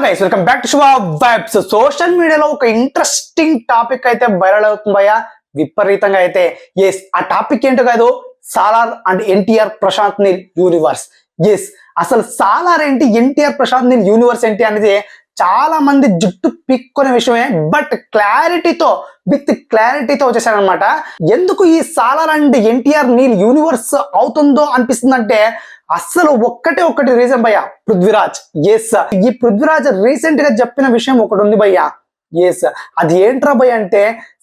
Guys welcome back to Subha vibes social మీడియాలో ఒక interesting topic అయితే వైరల్ అవుతుందయ్యా విపరీతంగా అయితే. ఎస్ ఆ టాపిక్ ఏంటో కాదు Salaar and NTR Prashanth Neel universe yes అసలు సాలార్ ఏంటి ఎన్టీఆర్ ప్రశాంత్ నీల్ యూనివర్స్ ఏంటి అనేది చాలా మంది జుట్టు పిక్కునే విషయమే బట్ క్లారిటీతో విత్ క్లారిటీతో వచ్చేసారనమాట ఎందుకు ఈ సాలార్ అండ్ ఎన్టీఆర్ నీల్ యూనివర్స్ అవుతుందో అనిపిస్తుందంటే అస్సలు ఒక్కటే ఒక్కటి రీజన్ భయ్య పృథ్వీరాజ్. ఎస్ ఈ పృథ్వీరాజ్ రీసెంట్గా చెప్పిన విషయం ఒకటి ఉంది భయ్య. ఎస్ అది ఏంట్రా భయ్ అంటే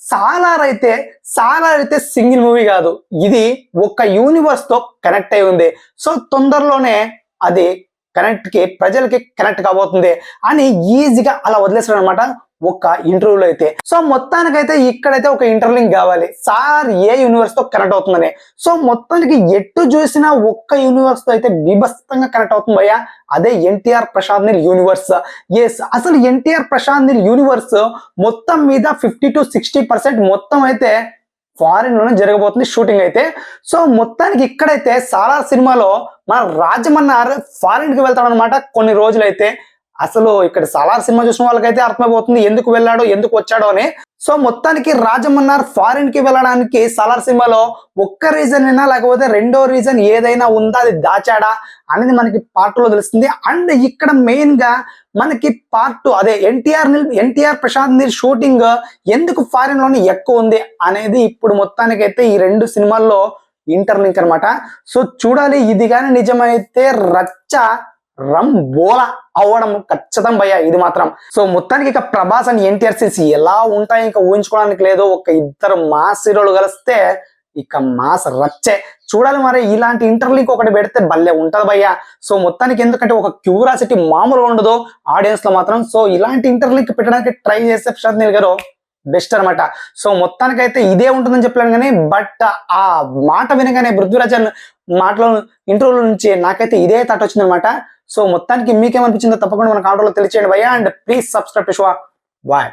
సాలార్ అయితే సాలార్ అయితే సింగిల్ మూవీ కాదు. ఇది ఒక యూనివర్స్తో కనెక్ట్ అయి ఉంది. సో తొందరలోనే అది కనెక్ట్కి ప్రజలకి కనెక్ట్ కాబోతుంది అని ఈజీగా అలా వదిలేస్తాడు అనమాట ఒక ఇంటర్వ్యూలో అయితే. సో మొత్తానికైతే ఇక్కడైతే ఒక ఇంటర్లింక్ కావాలి. సార్ ఏ యూనివర్స్తో కనెక్ట్ అవుతుందని. సో మొత్తానికి ఎటు చూసినా ఒక్క యూనివర్స్తో అయితే బీభత్సంగా కనెక్ట్ అవుతుంది భయ్యా. అదే ఎన్టీఆర్ ప్రశాంత్ నీల్ యూనివర్స్. ఎస్ అసలు ఎన్టీఆర్ ప్రశాంత్ నీల్ యూనివర్స్ మొత్తం మీద ఫిఫ్టీ టు సిక్స్టీ పర్సెంట్ మొత్తం అయితే ఫారిన్లోనే జరగబోతుంది షూటింగ్ అయితే. సో మొత్తానికి ఇక్కడైతే సాలార్ సినిమాలో మన రాజమన్నార్ ఫారిన్కి వెళ్తాడు అనమాట కొన్ని రోజులైతే. అసలు ఇక్కడ సాలార్ సినిమా చూసిన వాళ్ళకైతే అర్థమైపోతుంది ఎందుకు వెళ్ళాడో ఎందుకు వచ్చాడో అని. సో మొత్తానికి రాజమన్నార్ ఫారిన్కి వెళ్ళడానికి సాలార్ సినిమాలో ఒక్క రీజన్ అయినా లేకపోతే రెండో రీజన్ ఏదైనా ఉందా అది దాచాడా అనేది మనకి పార్ట్లో తెలుస్తుంది. అండ్ ఇక్కడ మెయిన్గా మనకి పార్ట్ టూ అదే ఎన్టీఆర్ ఎన్టీఆర్ ప్రశాంత్ నీల్ షూటింగ్ ఎందుకు ఫారిన్లోనే ఎక్కువ ఉంది అనేది ఇప్పుడు మొత్తానికైతే ఈ రెండు సినిమాల్లో ఇంటర్లింక్ అన్నమాట. సో చూడాలి ఇది కానీ నిజమైతే రచ్చ రంబోల అవ్వడం ఖచ్చితం భయ్యా ఇది మాత్రం. సో మొత్తానికి ఇక ప్రభాస్ అండ్ ఎన్టీఆర్ సీన్స్ ఎలా ఉంటాయి ఇంకా ఊహించుకోవడానికి లేదు. ఒక ఇద్దరు మాస్ హీరోలు కలిస్తే ఇక మాస్ రచ్చే. చూడాలి మరి ఇలాంటి ఇంటర్లింక్ ఒకటి పెడితే భలే ఉంటది భయ్యా. సో మొత్తానికి ఎందుకంటే ఒక క్యూరాసిటీ మామూలుగా ఉండదు ఆడియన్స్లో మాత్రం. సో ఇలాంటి ఇంటర్లింక్ పెట్టడానికి ట్రై చేస్తే ప్రశాంత్ నీల్ గారు బెస్ట్ అనమాట సో మొత్తానికి అయితే ఇదే ఉంటుందని చెప్పలేను కానీ బట్ ఆ మాట వినగానే పృథ్వీరాజన్ మాటలో ఇంటర్వ్యూ నుంచి నాకైతే ఇదే థాట్ వచ్చిందనమాట సో మొత్తానికి మీకేమనిపించిందో తప్పకుండా మన కాంట్రోల్లో తెలియచేయండి. భయ్యా and please subscribe to show bye